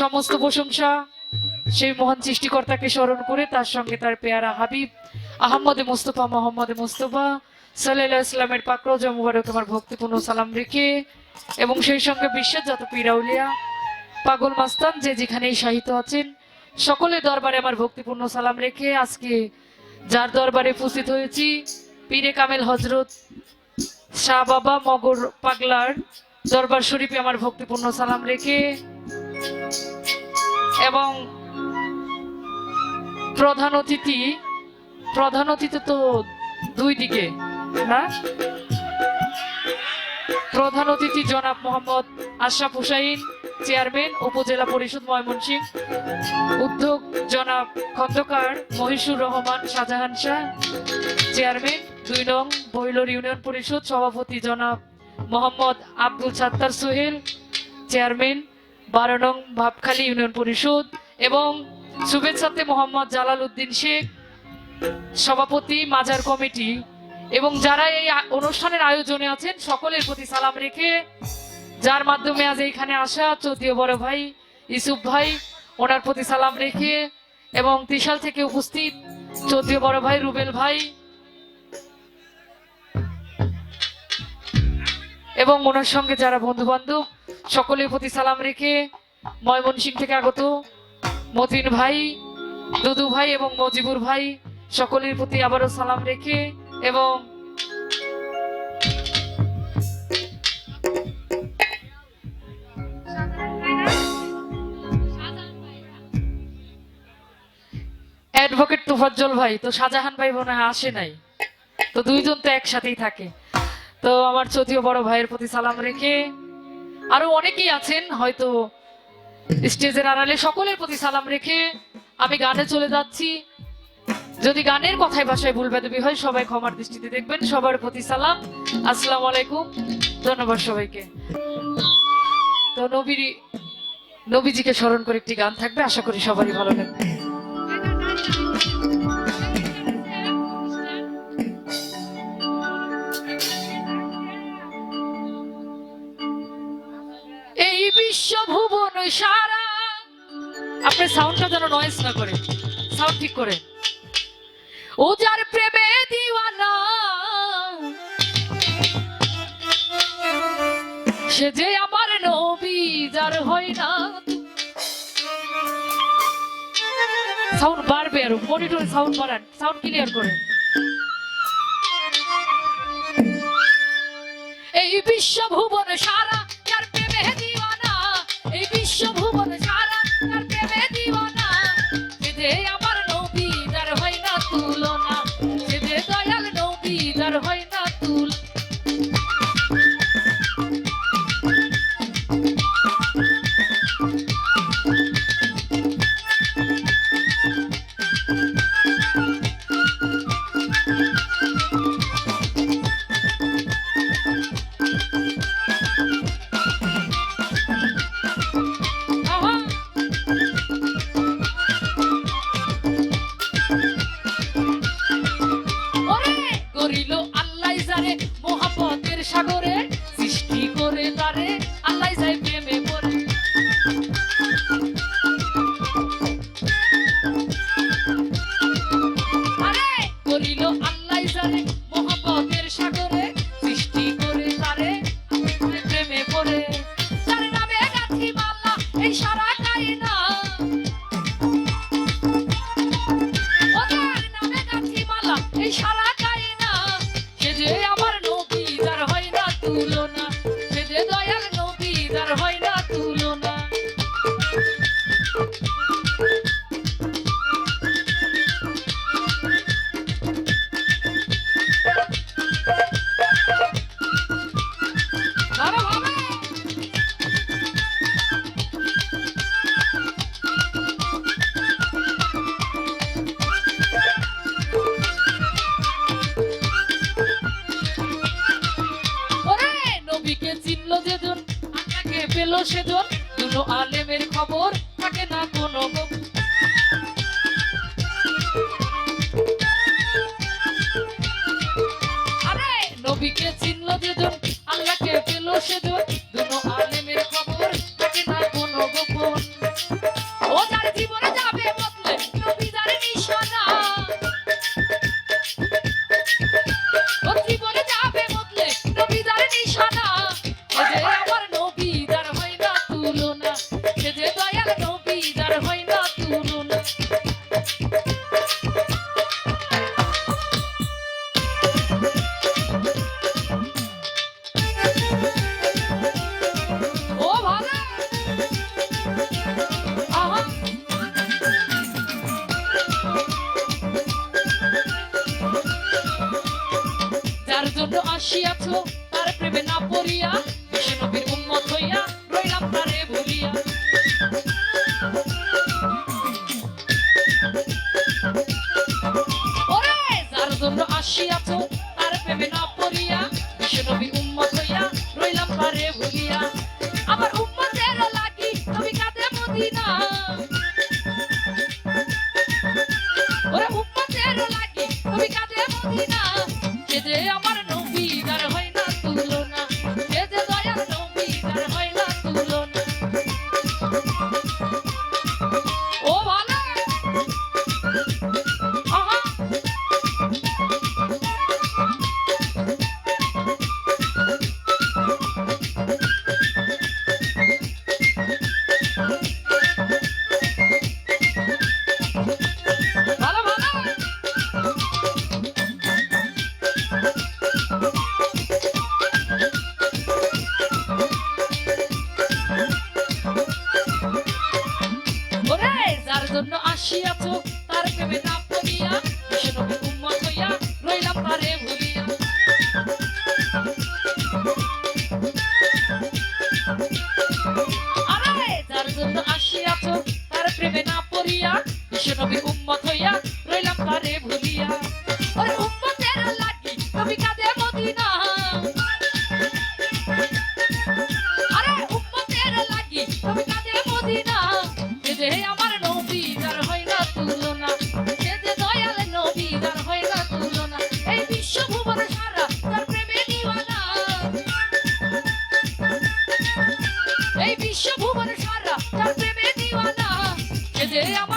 সমস্ত প্রশংসা সেই মহান সৃষ্টিকর্তাকে স্মরণ করে তার সঙ্গে তার পেয়ারা হাবিব, আহম্মদে মুস্তফা, মোহাম্মদে মুস্তফা সাল্লাহ ইসলামের পাকরজ মুবারক আমার ভক্তিপূর্ণ সালাম রেখে এবং সেই সঙ্গে বিশ্বের যত পীরাউলিয়া পাগল মাস্তান যে যেখানেই সাহিত্য আছেন, সকলের দরবারে আমার ভক্তিপূর্ণ সালাম রেখে আজকে যার দরবারে উপস্থিত হয়েছি, পীরে কামেল হজরত শাহ বাবা মগর পাগলার দরবার শরীফে আমার ভক্তিপূর্ণ সালাম রেখে এবং প্রধান অতিথি প্রধান অতিথি তো দুই দিকে, না? প্রধান অতিথি জনাব মোহাম্মদ আশরাফ হুসাইন, চেয়ারম্যান, উপজেলা পরিষদ ময়মনসিংহ। উদ্যোগ জনাব খন্দকার মহিষুর রহমান শাহজাহান শাহ। চেয়ারম্যান, দুই নং বৈলর ইউনিয়ন পরিষদ সভাপতি জনাব মোহাম্মদ আব্দুল সাত্তার সোহেল। চেয়ারম্যান বারো নং ভাবখালী ইউনিয়ন পরিষদ এবং শুভেচ্ছাতে মোহাম্মদ জালাল উদ্দিন শেখ, সভাপতি, মাজার কমিটি এবং যারা এই অনুষ্ঠানের আয়োজনে আছেন সকলের প্রতি সালাম রেখে যার মাধ্যমে আজ এইখানে আসা চৌধুরী বড় ভাই ইসুফ ভাই, ওনার প্রতি সালাম রেখে এবং ত্রিশাল থেকে উপস্থিত চৌধুরী বড় ভাই রুবেল ভাই এবং ওনার সঙ্গে যারা বন্ধু বান্ধব সকলের প্রতি সালাম রেখে ময়মনসিং থেকে আগত মতিন ভাই, দুদু ভাই এবং মজিবুর ভাই সকলের প্রতি আবারও সালাম রেখে এবং অ্যাডভোকেট তুফাজ্জল ভাই, তো শাহজাহান ভাই মনে হয় আসে নাই। তো দুইজন তো একসাথেই থাকে। তো আমার চৌধুরী বড় ভাইয়ের প্রতি সালাম রেখে আরও অনেকেই আছেন, হয়তো স্টেজের আড়ালে সকলের প্রতি সালাম রেখে আমি গানে চলে যাচ্ছি। যদি গানের কথায় ভাষায় ভুল বেদবি হয়, সবাই ক্ষমার দৃষ্টিতে দেখবেন, সবার প্রতি সালাম। আসসালামু আলাইকুম, ধন্যবাদ সবাইকে। তো নবীর নবীজিকে স্মরণ করে একটি গান থাকবে, আশা করি সবারই ভালো লাগবে। এই বিশ্ব ভুবন সারা। আপনার সাউন্ডটা যেন নয়েস না করে। সাউন্ড ঠিক করে। ও যার প্রেমে দিওয়ানা, সে যে আমার নবী, যার হয় না। সাউন্ড বাড়বে আরও। মনিটরে সাউন্ড বাড়ান। সাউন্ড ক্লিয়ার করে। এই বিশ্ব ভুবন সারা এই সারা কায়না সে যে আমার নবী যার হয় না তুলনা। সে যে দয়াল নবী যার হয় পেল সেজন, দুটো আলেমের খবর, থাকে না কোনো। আরে, নবীকে চিনল যেজন, আল্লাহকে পেল সেজন কাঁদে মদিনা জন্য আসিয়াছ তার প্রেমে নাম বিশ্বনবী যে আমার